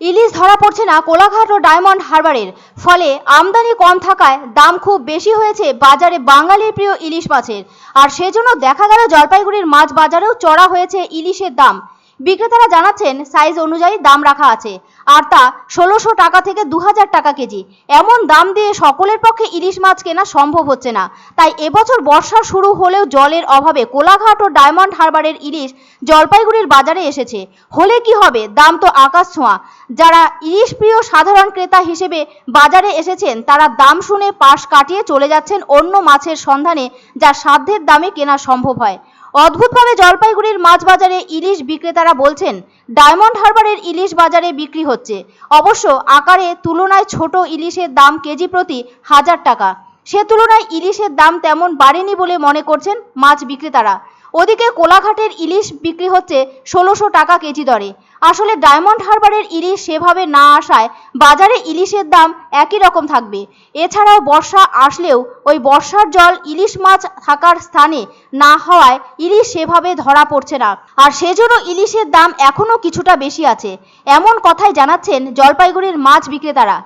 ইলিশ ধরা পড়ছে না কোলাঘাট ও ডায়মন্ড হারবারের। ফলে আমদানি কম থাকায় দাম খুব বেশি হয়েছে বাজারে বাঙালির প্রিয় ইলিশ মাছের। আর সেজন্য দেখা গেল জলপাইগুড়ির মাছ বাজারেও চড়া হয়েছে ইলিশের দাম। বিক্রেতারা জানাচ্ছেন, সাইজ অনুযায়ী দাম রাখা আছে, আর তা ষোলোশো টাকা থেকে দু হাজার টাকা কেজি। এমন দাম দিয়ে সকলের পক্ষে ইলিশ মাছ কেনা সম্ভব হচ্ছে না। তাই এবছর বর্ষা শুরু হলেও জলের অভাবে কোলাঘাট ও ডায়মন্ড হারবারের ইলিশ জলপাইগুড়ির বাজারে এসেছে। হলে কি হবে? দাম তো আকাশ ছোঁয়া। যারা ইলিশ প্রিয় সাধারণ ক্রেতা হিসেবে বাজারে এসেছেন, তারা দাম শুনে পাশ কাটিয়ে চলে যাচ্ছেন অন্য মাছের সন্ধানে, যা সাধ্যের দামে কেনা সম্ভব হয়। অদ্ভুতভাবে জলপাইগুড়ির মাছ বাজারে ইলিশ বিক্রেতারা বলছেন, ডায়মন্ড হারবারের ইলিশ বাজারে বিক্রি হচ্ছে। অবশ্য আকারে তুলনায় ছোট ইলিশের দাম কেজি প্রতি হাজার টাকা। সে তুলনায় ইলিশের দাম তেমন বাড়েনি বলে মনে করছেন মাছ বিক্রেতারা। ওদিকে কোলাঘাটের ইলিশ বিক্রি হচ্ছে ষোলোশো টাকা কেজি দরে। আসলে ডায়মন্ড হারবারের ইলিশ সেভাবে না আসায় বাজারে ইলিশের দাম একই রকম থাকবে। এছাড়াও বর্ষা আসলেও ওই বর্ষার জল ইলিশ মাছ থাকার স্থানে না হওয়ায় ইলিশ সেভাবে ধরা পড়ছে না। আর সেজন্য ইলিশের দাম এখনও কিছুটা বেশি আছে। এমন কথাই জানাচ্ছেন জলপাইগুড়ির মাছ বিক্রেতারা।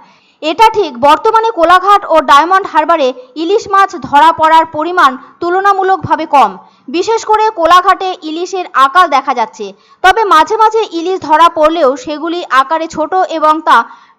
এটা ঠিক, বর্তমানে কোলাঘাট ও ডায়মন্ড হারবারে ইলিশ মাছ ধরা পড়ার পরিমাণ তুলনামূলকভাবে কম। বিশেষ করে কোলাঘাটে ইলিশের আকার দেখা যাচ্ছে। তবে মাঝে মাঝে ইলিশ ধরা পড়লেও সেগুলি আকারে ছোট এবং তা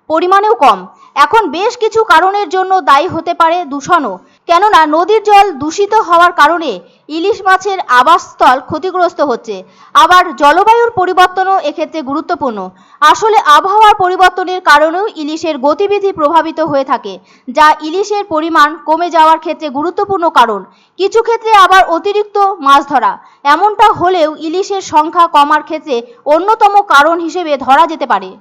পরিমাণেও কম। এখন বেশ কিছু কারণের জন্য দায়ী হতে পারে দূষণও। কেননা নদীর জল দূষিত হওয়ার কারণে ইলিশ মাছের আবাসস্থল ক্ষতিগ্রস্ত হচ্ছে। আবার জলবায়ুর পরিবর্তনও এক্ষেত্রে গুরুত্বপূর্ণ। আসলে আবহাওয়ার পরিবর্তনের কারণেও ইলিশের গতিবিধি প্রভাবিত হয়ে থাকে, যা ইলিশের পরিমাণ কমে যাওয়ার ক্ষেত্রে গুরুত্বপূর্ণ কারণ। কিছু ক্ষেত্রে আবার অতিরিক্ত মাছ ধরা। এমনটা হলেও ইলিশের সংখ্যা কমার ক্ষেত্রে অন্যতম কারণ হিসেবে ধরা যেতে পারে।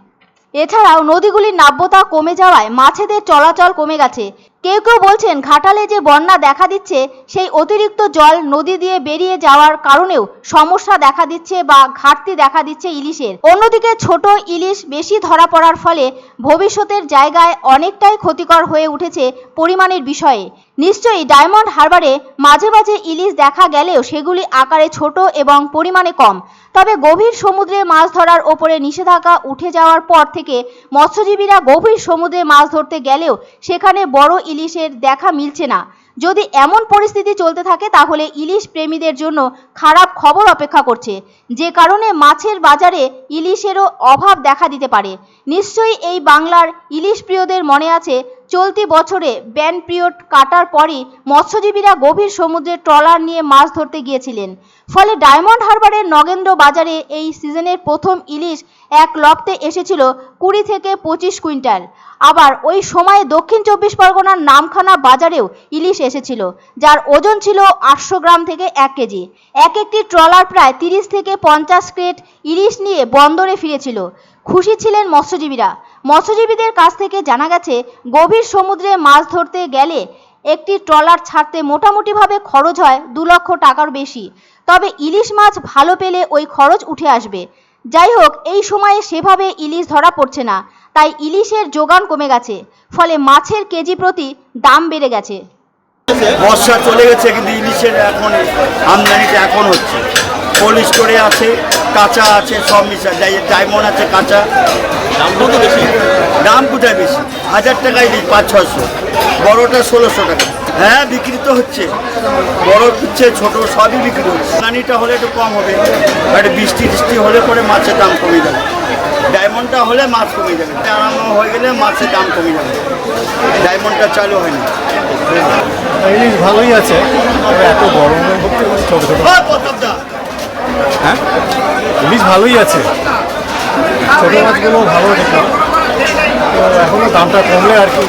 এছাড়াও নদীগুলির নাব্যতা কমে যাওয়ায় মাছেদের চলাচল কমে গেছে। কেউ কেউ বলছেন ঘাটালে যে বন্যা দেখা দিচ্ছে, সেই অতিরিক্ত জল নদী দিয়ে বেরিয়ে যাওয়ার কারণেও সমস্যা দেখা দিচ্ছে বা ঘাটতি দেখা দিচ্ছে ইলিশের। অন্যদিকে ছোট ইলিশ বেশি ধরা পড়ার ফলে ভবিষ্যতের জায়গায় অনেকটাই ক্ষতিকর হয়ে উঠেছে পরিমাণের বিষয়ে। নিশ্চয়ই ডায়মন্ড হারবারে মাঝে মাঝে ইলিশ দেখা গেলেও সেগুলি আকারে ছোট এবং পরিমাণে কম। তবে গভীর সমুদ্রে মাছ ধরার ওপরে নিষেধাজ্ঞা উঠে যাওয়ার পর থেকে মৎস্যজীবীরা গভীর সমুদ্রে মাছ ধরতে গেলেও সেখানে বড় ইলিশের দেখা মিলছে না। যদি এমন পরিস্থিতি চলতে থাকে, তাহলে ইলিশ প্রেমীদের জন্য খারাপ খবর অপেক্ষা করছে। যে কারণে মাছের বাজারে ইলিশেরও অভাব দেখা দিতে পারে। নিশ্চয়ই এই বাংলার ইলিশ প্রিয়দের মনে আছে চলতি বছরে ব্যান পিরিয়ড কাটার পরই মৎস্যজীবীরা গভীর সমুদ্রে ট্রলার নিয়ে মাছ ধরতে গিয়েছিলেন। ফলে ডায়মন্ড হারবারের নগেন্দ্র বাজারে এই সিজনের প্রথম ইলিশ এক লপ্তে এসেছিল কুড়ি থেকে পঁচিশ কুইন্টাল। আবার ওই সময়ে দক্ষিণ চব্বিশ পরগনার নামখানা বাজারেও ইলিশ এসেছিল, যার ওজন ছিল আটশো গ্রাম থেকে এক কেজি। এক একটি ট্রলার প্রায় তিরিশ থেকে পঞ্চাশ ক্রেট ইলিশ নিয়ে বন্দরে ফিরেছিল। খুশি ছিলেন মৎস্যজীবীরা। মৎস্যজীবীদের কাছ থেকে জানা গেছে, গভীর সমুদ্রে মাছ ধরতে গেলে একটি ট্রলার ছাড়তে মোটামুটিভাবে খরচ হয় দু লক্ষ টাকার বেশি। তবে ইলিশ মাছ ভালো পেলে ওই খরচ উঠে আসবে। যাই হোক, এই সময়ে সেভাবে ইলিশ ধরা পড়ছে না, তাই ইলিশের যোগান কমে গেছে, ফলে মাছের কেজি প্রতি দাম বেড়ে গেছে। বর্ষা চলে গেছে কিন্তু ইলিশের এখন আমদানিটা এখন হচ্ছে। কোল্ড স্টোরে আছে কাঁচা আছে সব মিশা। যাই ডায়মন্ড আছে কাঁচা। দাম কত বেশি? দাম কোথায় বেশি? হাজার টাকায় দিই পাঁচ ছশো বড়টা ষোলোশো টাকা। হ্যাঁ বিক্রি তো হচ্ছে। বড় হচ্ছে ছোট সবই বিক্রি হচ্ছে। আমদানিটা হলে একটু কম হবে। একটা বৃষ্টি টিষ্টি হলে পরে মাছের দাম কমে যাবে। ডায়মন্ডটা হলে মাছ কমে যাবে। আরাম হয়ে গেলে মাছের দাম কমে যাবে। ডায়মন্ডটা চালু হয়নি। ইলিশ ভালোই আছে। এত গরমের মধ্যে ছোট ছোট হ্যাঁ? ইলিশ ভালোই আছে। ছোটো মাছগুলো ভালো দেখলাম। তো এখনও দামটা কমলে আর কি।